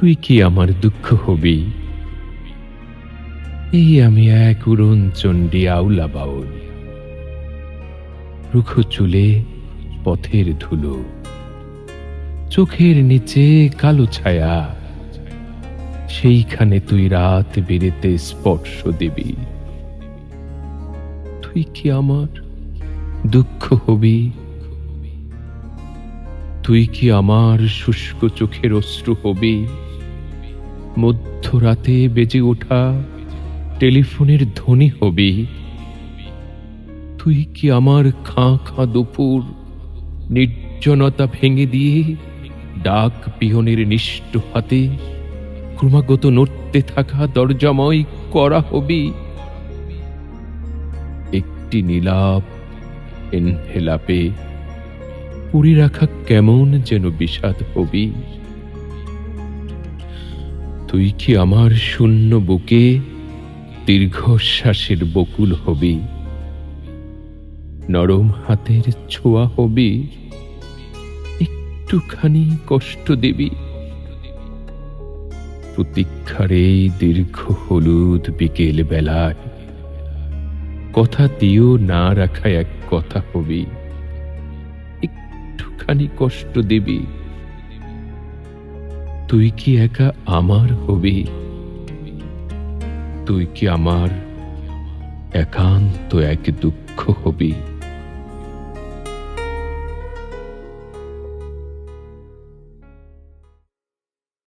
তুই কি আমার দুঃখ হবি? এই আমি এক উড়ন চণ্ডী আউলা বাউল। রুখ চুলে পথের ধুলো। চোখের নিচে কালো ছায়া। সেইখানে তুই রাত বেরেতে স্পর্শ দিবি। তুই কি আমার দুঃখ হবি? তুই কি আমার শুষ্ক চোখের অশ্রু হবি? মধ্যরাতে বেজে ওঠা টেলিফোনের ধ্বনি হবি। তুই কি আমার খাঁ খাঁ দুপুর নির্জনতা ভেঙে দিয়ে ডাক পিহনের নিষ্ঠ হাতে ক্রমাগত নড়তে থাকা দরজাময় করা হবি? একটি নীলাপ এনভেলাপে পুরি রাখা কেমন যেন বিষাদ হবি? তুই কি আমার শূন্য বুকে দীর্ঘশ্বাসের বকুল হবি? নরম হাতের ছোঁয়া হবি? একটুখানি কষ্ট দিবি? প্রতীক্ষার এই দীর্ঘ হলুদ বিকেল বেলায় কথা দিও না রাখা এক কথা হবি। একটুখানি কষ্ট দিবি। তুই কি একা আমার হবি? তুই কি আমার একান্ত এক দুঃখ হবি?